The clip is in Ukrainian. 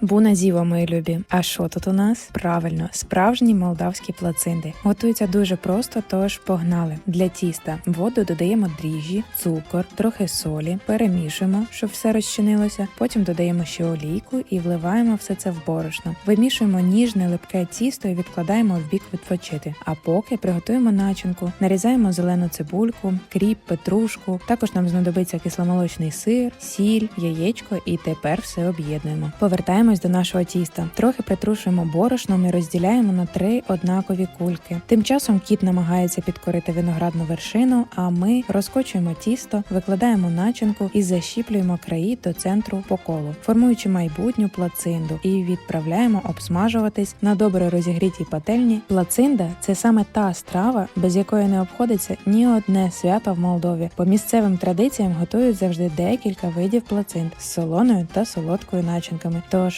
Буна зіва, мої любі. А що тут у нас? Правильно, справжні молдавські плацинди. Готуються дуже просто, тож погнали. Для тіста воду додаємо дріжджі, цукор, трохи солі, перемішуємо, щоб все розчинилося. Потім додаємо ще олійку і вливаємо все це в борошно. Вимішуємо ніжне липке тісто і відкладаємо в бік відпочити. А поки приготуємо начинку, нарізаємо зелену цибульку, кріп, петрушку. Також нам знадобиться кисломолочний сир, сіль, яєчко і тепер все об'єднуємо. Повертаємось до нашого тіста. Трохи притрушуємо борошном і розділяємо на три однакові кульки. Тим часом кіт намагається підкорити виноградну вершину, а ми розкочуємо тісто, викладаємо начинку і защіплюємо краї до центру по колу, формуючи майбутню плацинду, і відправляємо обсмажуватись на добре розігрітій пательні. Плацинда це саме та страва, без якої не обходиться ні одне свято в Молдові. По місцевим традиціям готують завжди декілька видів плацинд з солоною та солодкою начинками. Тож